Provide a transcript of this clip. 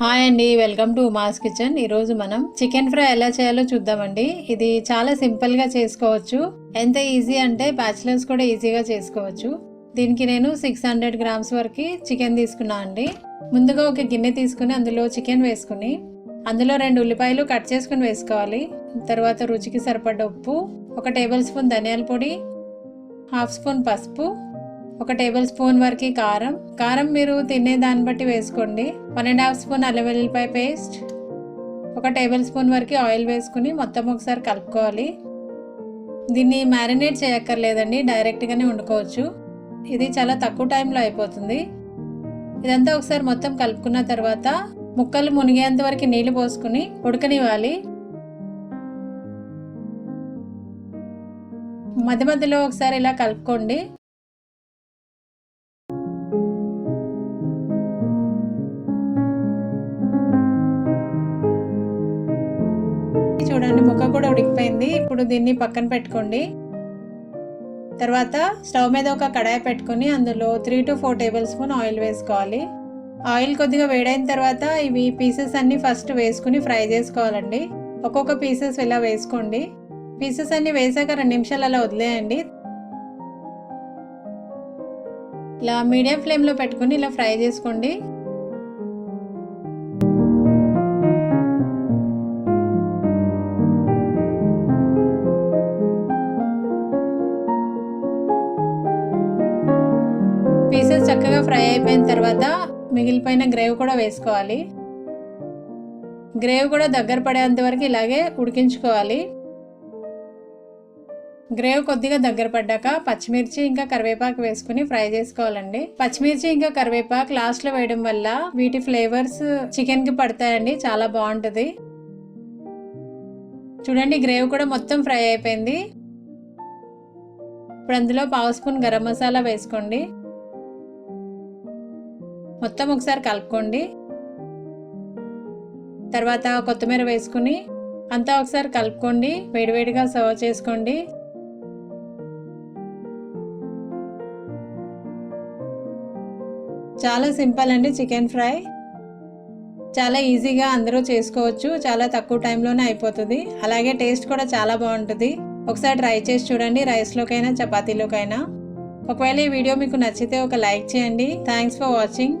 Hi అండి welcome to mass kitchen. ఈరోజు మనం చికెన్ ఫ్రై ఎలా చేయాలో చూద్దామండి. ఇది చాలా సింపుల్గా చేసుకోవచ్చు. ఎంత ఈజీ అంటే బ్యాచిలర్స్ కూడా ఈజీగా చేసుకోవచ్చు. దీనికి నేను సిక్స్ హండ్రెడ్ గ్రామ్స్ వరకు చికెన్ తీసుకున్నా అండి. ముందుగా ఒక గిన్నె తీసుకుని అందులో చికెన్ వేసుకుని అందులో రెండు ఉల్లిపాయలు కట్ చేసుకుని వేసుకోవాలి. తర్వాత రుచికి సరిపడ్డ ఉప్పు ఒక టేబుల్ స్పూన్ ధనియాల పొడి హాఫ్ స్పూన్ పసుపు ఒక టేబుల్ స్పూన్ వరకు కారం. కారం మీరు తినే దాన్ని బట్టి వేసుకోండి. వన్ అండ్ హాఫ్ స్పూన్ అల్లం వెల్లుల్లిపాయ పేస్ట్. ఒక టేబుల్ స్పూన్ వరకు ఆయిల్ వేసుకుని మొత్తం ఒకసారి కలుపుకోవాలి. దీన్ని మ్యారినేట్ చేయక్కర్లేదండి డైరెక్ట్గానే వండుకోవచ్చు. ఇది చాలా తక్కువ టైంలో అయిపోతుంది. ఇదంతా ఒకసారి మొత్తం కలుపుకున్న తర్వాత ముక్కలు మునిగేంత వరకు నీళ్ళు పోసుకుని ఉడకనివ్వాలి. మధ్య మధ్యలో ఒకసారి ఇలా కలుపుకోండి. చూడండి ముక్క కూడా ఉడికిపోయింది. ఇప్పుడు దీన్ని పక్కన పెట్టుకోండి. తర్వాత స్టవ్ మీద ఒక కడాయి పెట్టుకొని అందులో three to four tablespoon oil వేసుకోవాలి. ఆయిల్ కొద్దిగా వేడైన తర్వాత ఇవి పీసెస్ అన్నీ ఫస్ట్ వేసుకుని ఫ్రై చేసుకోవాలండి. ఒక్కొక్క పీసెస్ ఇలా వేసుకోండి. పీసెస్ అన్నీ వేసాక రెండు నిమిషాలు అలా వదిలేయండి. ఇలా మీడియం ఫ్లేమ్లో పెట్టుకుని ఇలా ఫ్రై చేసుకోండి. చక్కగా ఫ్రై అయిపోయిన తర్వాత మిగిలిపోయిన గ్రేవ్ కూడా వేసుకోవాలి. గ్రేవ్ కూడా దగ్గర పడేంత వరకు ఇలాగే ఉడికించుకోవాలి. గ్రేవ్ కొద్దిగా దగ్గర పడ్డాక పచ్చిమిర్చి ఇంకా కరివేపాకు వేసుకుని ఫ్రై చేసుకోవాలండి. పచ్చిమిర్చి ఇంకా కరివేపాకు లాస్ట్లో వేయడం వల్ల వీటి ఫ్లేవర్స్ చికెన్కి పడతాయండి చాలా బాగుంటుంది. చూడండి గ్రేవ్ కూడా మొత్తం ఫ్రై అయిపోయింది. ఇప్పుడు అందులో పావు స్పూన్ గరం మసాలా వేసుకోండి. మొత్తం ఒకసారి కలుపుకోండి. తర్వాత కొత్తిమీర వేసుకుని అంతా ఒకసారి కలుపుకోండి. వేడివేడిగా సర్వ్ చేసుకోండి. చాలా సింపుల్ అండి చికెన్ ఫ్రై. చాలా ఈజీగా అందరూ చేసుకోవచ్చు. చాలా తక్కువ టైంలోనే అయిపోతుంది. అలాగే టేస్ట్ కూడా చాలా బాగుంటుంది. ఒకసారి ట్రై చేసి చూడండి రైస్లోకైనా చపాతీలోకైనా. ఒకవేళ ఈ వీడియో మీకు నచ్చితే ఒక లైక్ చేయండి. Thanks for watching.